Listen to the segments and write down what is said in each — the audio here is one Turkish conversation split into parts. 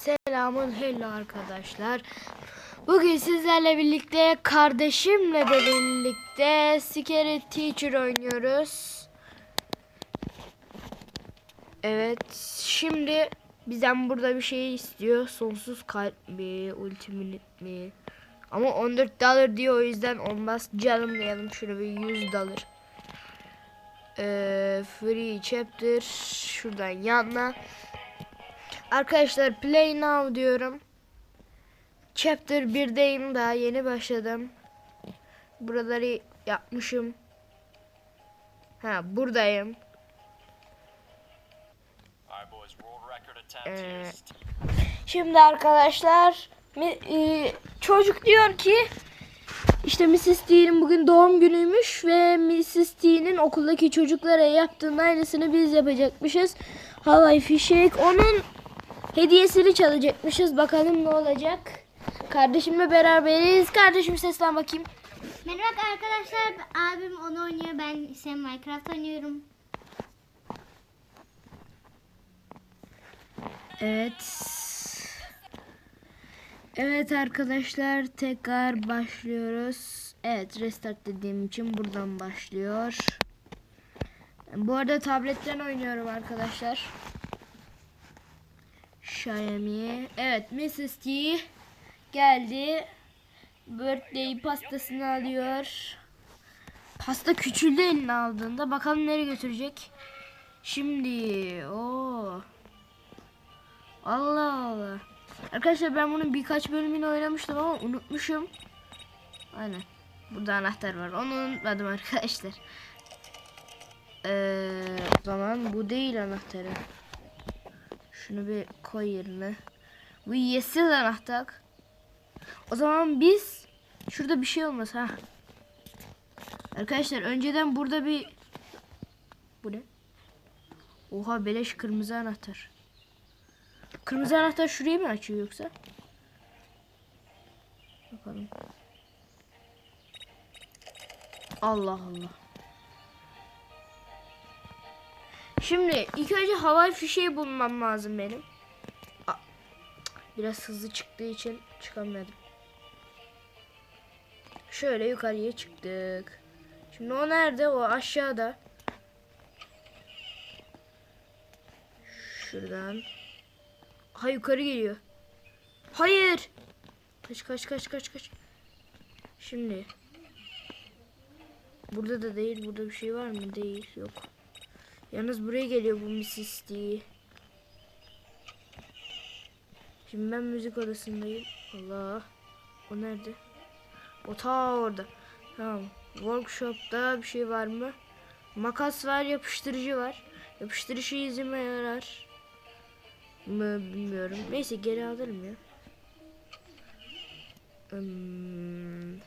Selamun hello arkadaşlar. Bugün sizlerle birlikte kardeşimle de birlikte Scary Teacher oynuyoruz. Evet şimdi bizden burada bir şey istiyor. Sonsuz kalp mi, ultimate mi? Ama 14 dolar diyor o yüzden olmaz. Canımlayalım şunu bir 100 dolar. Ee, free chapter şuradan yanına. Arkadaşlar play now diyorum. Chapter 1'deyim daha yeni başladım. Buraları yapmışım. Ha buradayım. Ee. Şimdi arkadaşlar e, çocuk diyor ki işte Mrs. T'nin bugün doğum günüymüş ve Mrs. T'nin okuldaki çocuklara yaptığının aynısını biz yapacakmışız. Havai fişek onun hediyesini çalacakmışız. Bakalım ne olacak. Kardeşimle beraberiz. Kardeşim seslen bakayım. Merhaba arkadaşlar. Abim onu oynuyor. Ben ise Minecraft oynuyorum. Evet. Evet arkadaşlar tekrar başlıyoruz. Evet restart dediğim için buradan başlıyor. Bu arada tabletten oynuyorum arkadaşlar. Xiaomi. Evet Mrs. T geldi. Birthday pastasını alıyor. Pasta küçüldü eline aldığında. Bakalım nereye götürecek. Şimdi o Allah Allah. Arkadaşlar ben bunun birkaç bölümünü oynamıştım ama unutmuşum. Aynen. Burada anahtar var. Onu unutmadım arkadaşlar. Ee, o zaman bu değil anahtarı. Şunu bir koy yerine. Bu yeşil anahtar. O zaman biz şurada bir şey olmaz ha. Arkadaşlar önceden burada bir bu ne? Oha beleş kırmızı anahtar. Kırmızı anahtar şurayı mı açıyor yoksa? Bakalım. Allah Allah. Şimdi ilk önce havai fişeği bulmam lazım benim. Biraz hızlı çıktığı için çıkamadım. Şöyle yukarıya çıktık. Şimdi o nerede? O aşağıda. Şuradan. Ha yukarı geliyor. Hayır. Kaç kaç kaç kaç kaç. Şimdi. Burada da değil. Burada bir şey var mı? Değil. Yok. Yalnız buraya geliyor bu. D. Şimdi ben müzik odasındayım. Allah. O nerede? O ta orada. Tamam. Workshop'ta bir şey var mı? Makas var, yapıştırıcı var. Yapıştırıcı izime yarar mı bilmiyorum. Neyse geri alırım ya. Hmm,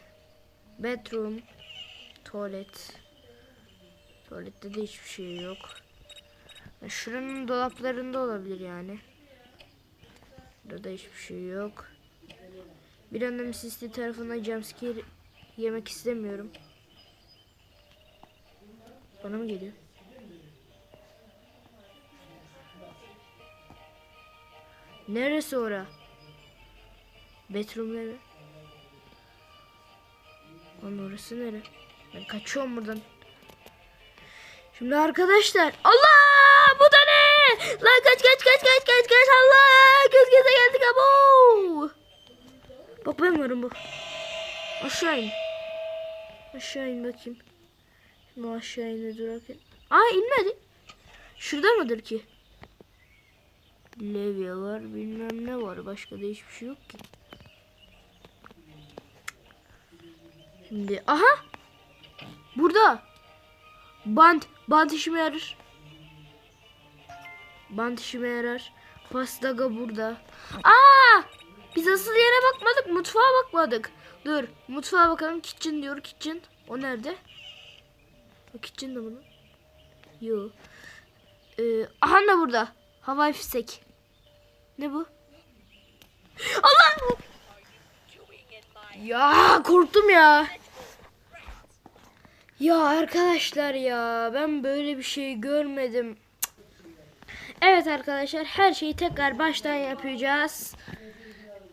bedroom, tuvalet. Tuvalette de hiçbir şey yok. Şuranın dolaplarında olabilir yani. Burada hiçbir şey yok. Bir anda. T tarafından jumpscare yemek istemiyorum. Bana mı geliyor? Neresi ora? Bedroom nere? Lan orası nere? Ben kaçıyorum buradan. Şimdi arkadaşlar. Allah! Bu da ne? Lan kaç kaç kaç kaç kaç kaç Allah! Göz göze geldik abo! Bak ben bu. Aşağı in. Aşağı in bakayım. Şimdi aşağı in durarken. Aa inmedi. Şurada mıdır ki? Levye var bilmem ne var. Başka da hiçbir şey yok ki. Şimdi aha. Burada. Bant. Bant işime yarar. Bant işime yarar. Pastaga burada. Aa! Biz asıl yere bakmadık. Mutfağa bakmadık. Dur. Mutfağa bakalım. Kitchen diyor. Kitchen. O nerede? O kitchen de bunun. Yo. Ee, aha da burada. Havai fişek. Ne bu? Allah! Ya korktum ya. Ya arkadaşlar ya ben böyle bir şey görmedim. Evet arkadaşlar her şeyi tekrar baştan yapacağız.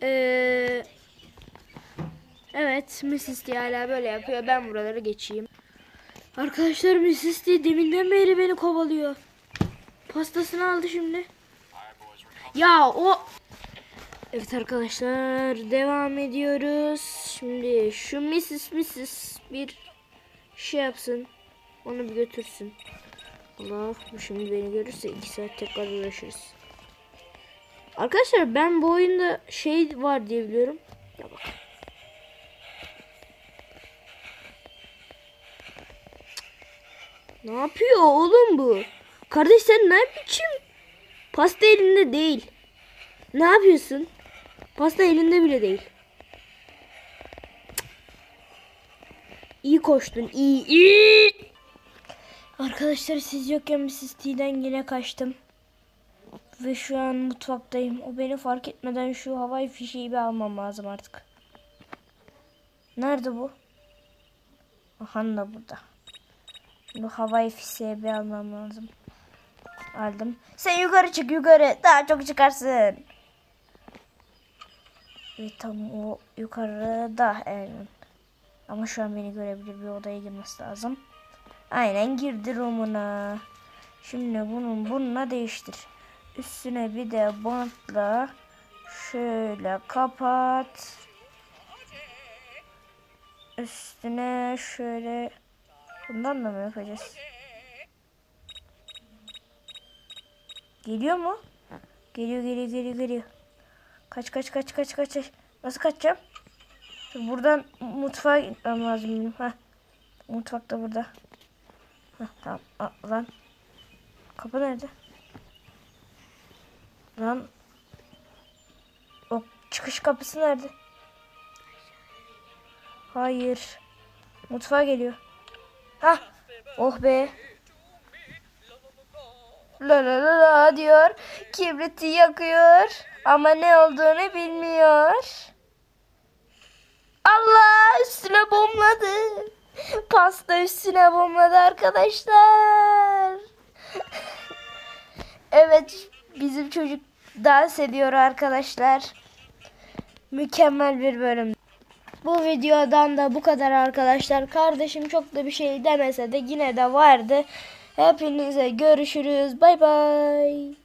Ee, evet Mrs. D hala böyle yapıyor. Ben buraları geçeyim. Arkadaşlar Mrs. D deminden beri beni kovalıyor. Pastasını aldı şimdi. Ya o Evet arkadaşlar devam ediyoruz. Şimdi şu Mrs. Mrs. bir şey yapsın. Onu bir götürsün. Allah bu şimdi beni görürse 2 saat tekrar uğraşırız. Arkadaşlar ben bu oyunda şey var diye biliyorum. Ya bak. Ne yapıyor oğlum bu? Kardeş sen ne biçim? Pasta elinde değil. Ne yapıyorsun? Pasta elinde bile değil. İyi koştun. iyi iyi. Arkadaşlar siz yokken Mrs. T'den yine kaçtım. Ve şu an mutfaktayım. O beni fark etmeden şu havai fişeği bir almam lazım artık. Nerede bu? Aha da burada. Bu havai fişeği bir almam lazım. Aldım. Sen yukarı çık yukarı. Daha çok çıkarsın. Evet tam o yukarıda evet. Ama şu an beni görebilir bir odaya girmesi lazım. Aynen girdi roomuna. Şimdi bunun bununla değiştir. Üstüne bir de bantla şöyle kapat. Üstüne şöyle bundan da mı yapacağız? Geliyor mu? Geliyor geliyor geliyor geliyor. Kaç kaç kaç kaç. kaç. Nasıl kaçacağım? Buradan mutfağa gitmem lazım benim. Heh. Mutfak da burada. Heh, tamam. Aa, lan. Kapı nerede? Lan. O çıkış kapısı nerede? Hayır. Mutfağa geliyor. Hah. Oh be. La la la la diyor. Kibriti yakıyor. Ama ne olduğunu bilmiyor. Allah üstüne bomladı. Pasta üstüne bomladı arkadaşlar. evet bizim çocuk dans ediyor arkadaşlar. Mükemmel bir bölüm. Bu videodan da bu kadar arkadaşlar. Kardeşim çok da bir şey demese de yine de vardı. Hepinize görüşürüz. Bay bay.